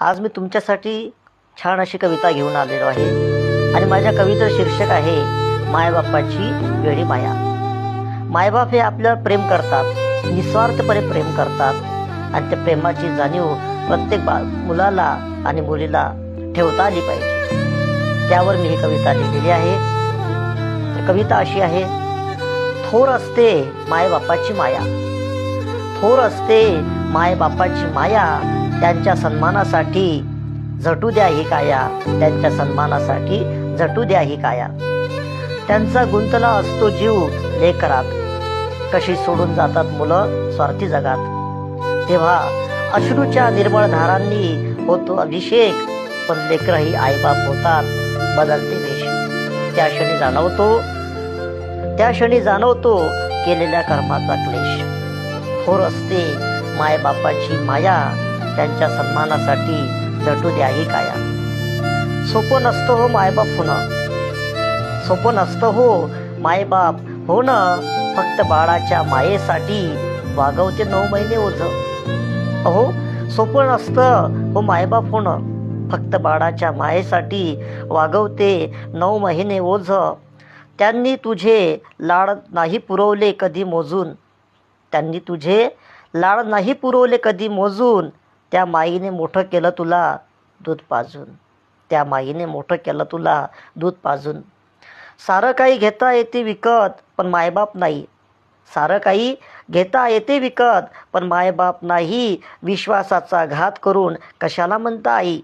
आज मी तुमच्यासाठी छान अशी कविता घेऊन आलेलो आहे. आणि माझ्या कवितेचं शीर्षक आहे मायबापाची वेळी माया. मायबाप हे आपल्यावर प्रेम करतात निस्वार्थपणे प्रेम करतात. आणि त्या प्रेमाची जाणीव प्रत्येक बा मुलाला आणि मुलीला ठेवता आली पाहिजे. त्यावर मी ही कविता लिहिलेली आहे. तर कविता अशी आहे थोर असते मायबापाची माया. थोर असते मायबापाची माया. त्यांच्या सन्मानासाठी झटू द्या ही काया. त्यांच्या सन्मानासाठी झटू द्या ही काया. त्यांचा गुंतला असतो जीव लेकरात. कशी सोडून जातात मुलं स्वार्थी जगात. तेव्हा अश्रूच्या निर्मळ धारांनी होतो अभिषेक पण लेकरही आईबाप होतात बदलते वेश. त्या क्षणी जाणवतो त्या क्षणी जाणवतो केलेल्या कर्माचा क्लेश. होर असते मायबापाची माया त्यांच्या सन्मानासाठी झटू द्याही काया. सोपं नसतं हो मायबाप होणं. सोपं नसतं हो मायबाप होणं. फक्त बाळाच्या मायेसाठी वागवते नऊ महिने ओझ. अहो सोपं नसतं हो मायबाप होणं. फक्त बाळाच्या मायेसाठी वागवते नऊ महिने ओझ. त्यांनी तुझे लाड नाही पुरवले कधी मोजून. त्यांनी तुझे लाड नाही पुरवले कधी मोजून. त्या माईने मोठं केलं तुला दूध पाजून. त्या माईने मोठं केलं तुला दूध पाजून. सारं काही घेता येते विकत पण मायबाप नाही. सारं काही घेता येते विकत पण मायबाप नाही. विश्वासाचा घात करून कशाला म्हणता आई?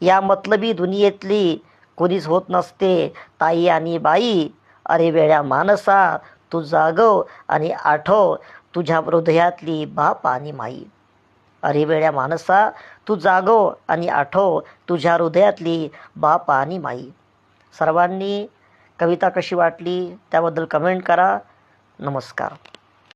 या मतलबी दुनियेतली कोणीच होत नसते ताई आणि बाई. अरे वेळ्या मानसा तू जागव आणि आठव तुझ्या हृदयातली बाप आणि माई. अरे वेड्या मानसा तू जागो आणि आठव तुझ्या हृदयातली बाप आणि माई. सर्वांनी कविता कशी वाटली त्याबद्दल कमेंट करा. नमस्कार.